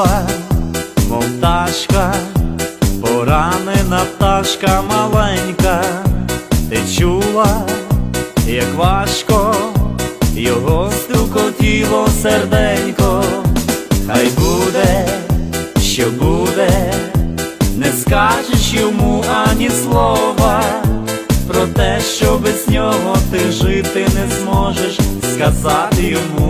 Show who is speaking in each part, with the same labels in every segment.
Speaker 1: крила, мов ташка, поранена пташка маленька, ти чула, як важко, його стукотіло серденько, хай буде, що буде, не скажеш йому ані слова, про те, що без нього ти жити не зможеш, сказати йому.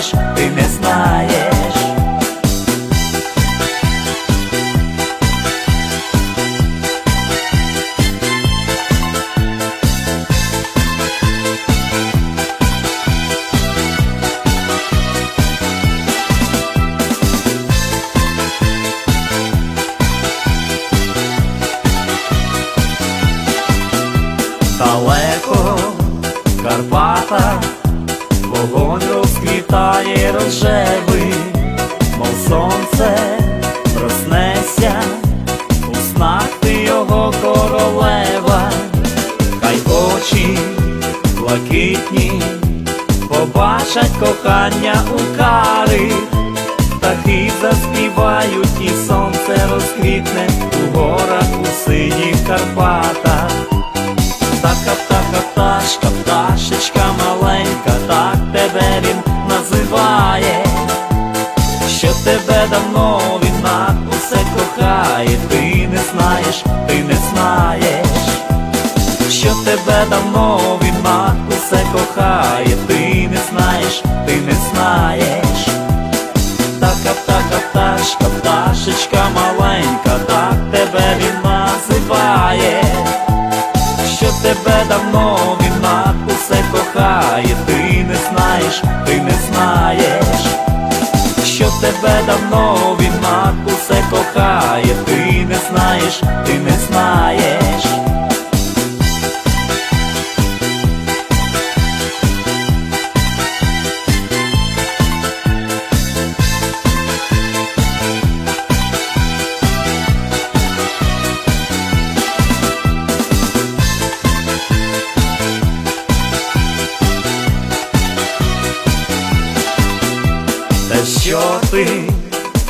Speaker 1: не знаєш, рожевий, мов сонце проснеться, у снах його королева, хай очі блакитні, побачать кохання у кари, птахи заспівають, і сонце розквітне у горах у синіх Карпатах. Птаха, птаха, пташка, пташечка тебе давно війна усе кохає, ти не знаєш, ти не знаєш, що тебе давно війна усе кохає, ти не знаєш, ти не знаєш. така, така, пташка, пташечка маленька, давно він на усе кохає, ти не знаєш, ти не знаєш. Що ти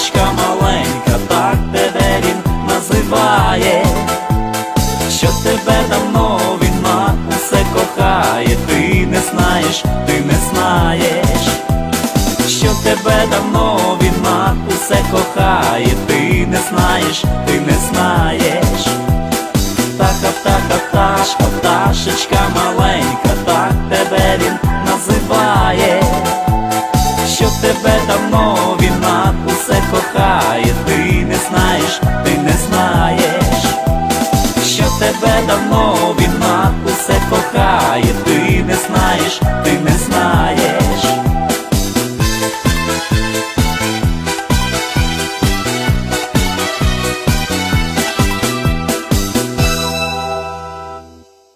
Speaker 1: пташечка маленька, так тебе він називає, що тебе давно він на усе кохає, ти не знаєш, ти не знаєш, що тебе давно він на усе кохає, ти не знаєш, ти не знаєш. Птаха, птаха, пташка, пташечка маленька, так тебе він тебе давно він на усе кохає,